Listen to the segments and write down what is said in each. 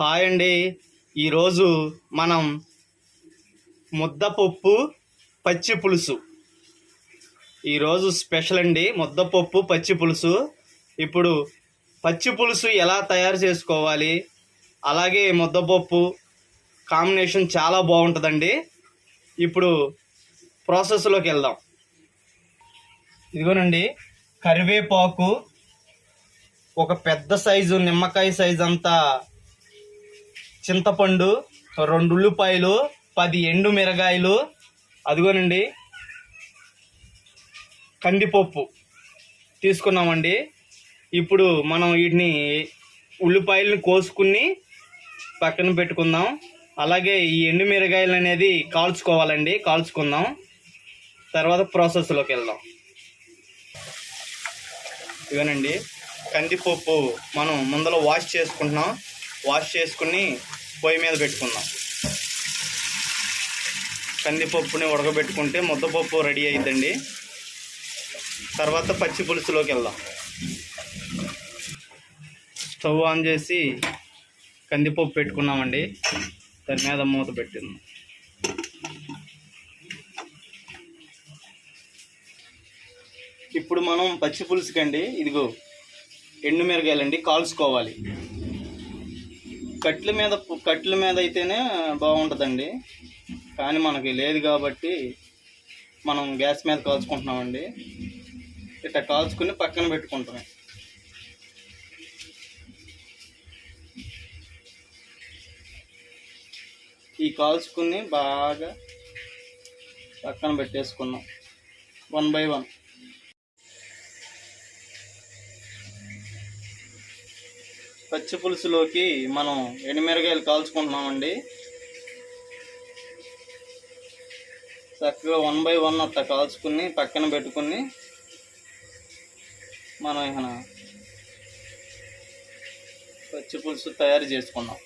Hi అండి. ఈరోజు మనం ముద్దపప్పు పచ్చి పులుసు. ఈరోజు స్పెషల్ అండి ముద్దపప్పు పచ్చి పులుసు. ఇప్పుడు పచ్చి పులుసు ఎలా తయారు చేసుకోవాలి? అలాగే ముద్దపప్పు కాంబినేషన్ చాలా బాగుంటుందండి. ఇప్పుడు ప్రాసెస్లోకి వెళ్దాం. ఇదిగోనండి కరివేపాకు ఒక పెద్ద సైజు నిమ్మకాయ సైజు అంతా చింతపండు రెండు ఉల్లిపాయలు పది ఎండు మిరగాయలు అదిగోనండి కందిపప్పు తీసుకున్నామండి. ఇప్పుడు మనం వీటిని ఉల్లిపాయలను కోసుకుని పక్కన పెట్టుకుందాం. అలాగే ఈ ఎండు మిరగాయలు అనేది కాల్చుకోవాలండి కాల్చుకుందాం. తర్వాత ప్రాసెస్లోకి వెళ్దాం. ఇవేనండి కందిపప్పు మనం ముందర వాష్ చేసుకుంటున్నాం. వాష్ చేసుకుని పొయ్యి మీద పెట్టుకుందాం. కందిపప్పుని ఉడకబెట్టుకుంటే ముద్దపప్పు రెడీ అయిందండి తర్వాత పచ్చి పులుసులోకి వెళ్దాం. స్టవ్ ఆన్ చేసి కందిపప్పు పెట్టుకున్నామండి. దాని మీద మూత పెట్టిందాం. ఇప్పుడు మనం పచ్చి పులుసుకండి ఇదిగో ఎండు మిరగాయలండి కాల్చుకోవాలి. కట్ల మీద కట్ల మీద అయితేనే బాగుంటుందండి. కానీ మనకి లేదు కాబట్టి మనం గ్యాస్ మీద కాల్చుకుంటున్నామండి. ఇట్లా కాల్చుకుని పక్కన పెట్టుకుంటాం. ఈ కాల్చుకుని బాగా పక్కన పెట్టేసుకున్నాం. One by one. పచ్చి పులుసులోకి మనం ఎండుమిరకాయలు కాల్చుకుంటున్నామండి. చక్కగా వన్ బై వన్ అట్లా కాల్చుకుని పక్కన పెట్టుకుని మనం ఇక పచ్చి పులుసు తయారు చేసుకున్నాం.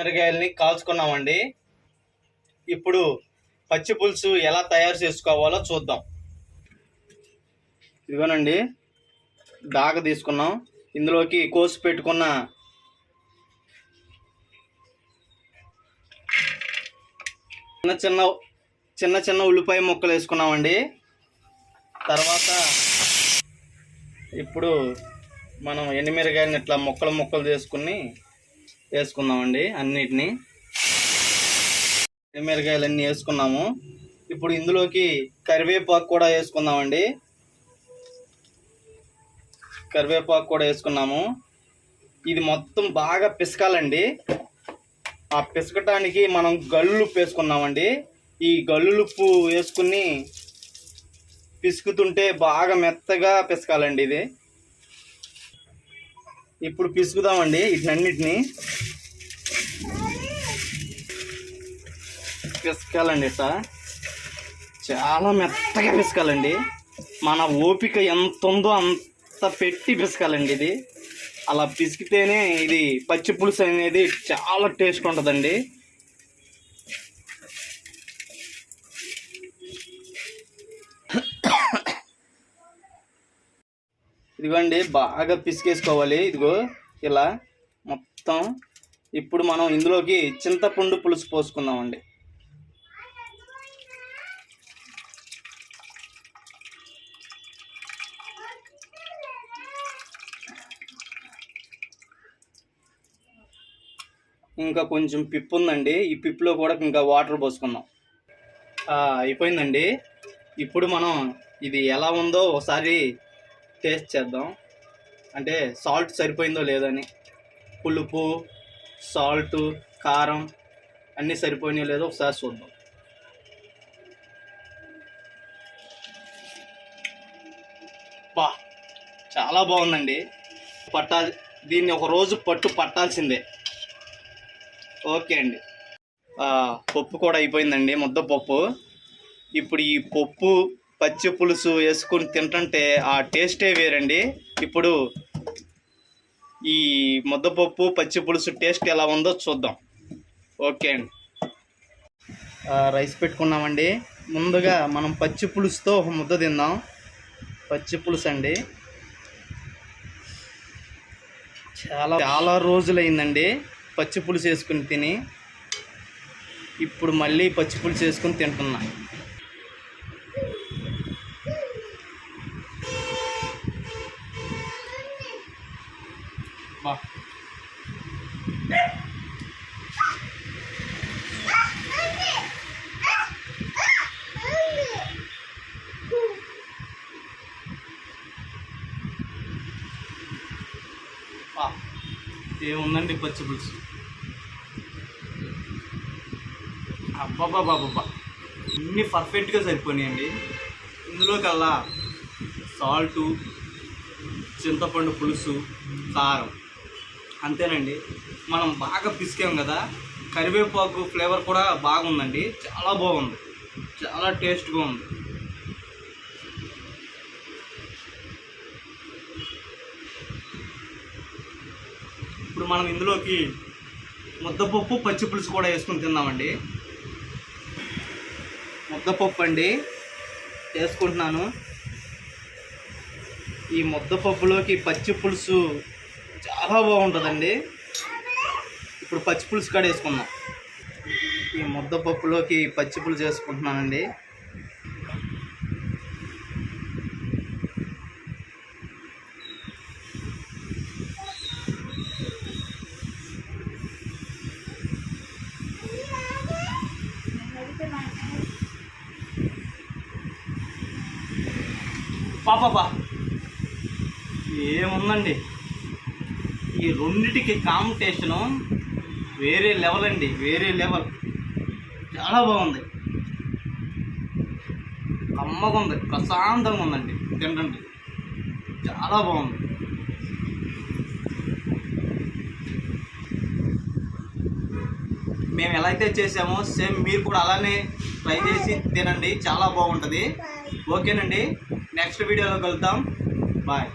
మిరగాయల్ని కాల్చుకున్నామండి. ఇప్పుడు పచ్చి పులుసు ఎలా తయారు చేసుకోవాలో చూద్దాం. ఇదిగోనండి దాగ తీసుకున్నాం. ఇందులోకి కోసి పెట్టుకున్న చిన్న చిన్న చిన్న చిన్న ఉల్లిపాయ ముక్కలు వేసుకున్నామండి. తర్వాత ఇప్పుడు మనం ఎండిమిరగాయని ఇట్లా ముక్కలు ముక్కలు చేసుకుని వేసుకుందామండి అన్నిటిని. ఎండుమిరగాయలు అన్నీ వేసుకున్నాము. ఇప్పుడు ఇందులోకి కరివేపాకు కూడా వేసుకుందామండి. కరివేపాకు కూడా వేసుకున్నాము. ఇది మొత్తం బాగా పిసకాలండి. ఆ పిసకటానికి మనం గల్లుప్పు వేసుకున్నామండి ఈ గల్లులుప్పు వేసుకుని పిసుకుతుంటే బాగా మెత్తగా పిసకాలండి ఇది. ఇప్పుడు పిసుకుదామండి వీటినన్నిటిని. పిసకాలండి ఇట్లా. చాలా మెత్తగా పిసకాలండి. మన ఓపిక ఎంత ఉందో అంత పెట్టి పిసకాలండి ఇది. అలా పిసికితేనే ఇది పచ్చి పులుసు అనేది చాలా టేస్ట్ ఉంటుందండి. ఇదిగోండి బాగా పిసికేసుకోవాలి. ఇదిగో ఇలా మొత్తం ఇప్పుడు మనం ఇందులోకి చింతపండు పులుసు పోసుకుందామండి. ఇంకా కొంచెం పిప్పు ఉందండి. ఈ పిప్పులో కూడా ఇంకా వాటర్ పోసుకుందాం. అయిపోయిందండి. ఇప్పుడు మనం ఇది ఎలా ఉందో ఒకసారి టేస్ట్ చేద్దాం. అంటే సాల్ట్ సరిపోయిందో లేదని. పులుపు సాల్ట్ కారం అన్నీ సరిపోయినాయో లేదో ఒకసారి చూద్దాం. బా చాలా బాగుందండి. పట్టాలి దీన్ని ఒక రోజు పట్టు పట్టాల్సిందే. ఓకే అండి. పప్పు కూడా అయిపోయిందండి ముద్దపప్పు ఇప్పుడు ఈ పప్పు పచ్చి పులుసు వేసుకుని తింటుంటే ఆ టేస్టే వేరండి. ఇప్పుడు ఈ ముద్దపప్పు పచ్చి పులుసు టేస్ట్ ఎలా ఉందో చూద్దాం. ఓకే అండి. రైస్ పెట్టుకున్నామండి. ముందుగా మనం పచ్చి పులుసుతో ఒక ముద్ద తిందాం. పచ్చి పులుసు అండి. చాలా చాలా రోజులైందండి పచ్చి పులుసు వేసుకుని తిని. ఇప్పుడు మళ్ళీ పచ్చి పులుసు వేసుకుని తింటున్నాను బా ఏముందండి పచ్చి పులుసు అబ్బాబాబాబా ఇన్ని పర్ఫెక్ట్గా సరిపోయినాయండి. ఇందులో కల్లా సాల్టు చింతపండు పులుసు కారం. అంతేనండి. మనం బాగా పిసికాం కదా కరివేపాకు ఫ్లేవర్ కూడా బాగుందండి. చాలా బాగుంది. చాలా టేస్ట్గా ఉంది. ఇప్పుడు మనం ఇందులోకి ముద్దపప్పు పచ్చిపులుసు కూడా వేసుకుని తిందామండి ముద్దపప్పు అండి వేసుకుంటున్నాను. ఈ ముద్దపప్పులోకి పచ్చి పులుసు చాలా బాగుంటుందండి. ఇప్పుడు పచ్చి పులుసు కాడ వేసుకుందాం ఈ ముద్దపప్పులోకి పచ్చి పులుసు వేసుకుంటున్నానండి. పాపా ఏముందండి? ఈ రెండిటికి కాంపిటీషను వేరే లెవెల్ అండి వేరే లెవెల్ చాలా బాగుంది. కమ్మగా ఉంది ప్రశాంతంగా ఉందండి తినండి చాలా బాగుంది. మేము ఎలా అయితే చేసామో సేమ్ మీరు కూడా అలానే ట్రై చేసి తినండి చాలా బాగుంటుంది. ఓకేనండి నెక్స్ట్ వీడియోలో కలుద్దాం. బాయ్.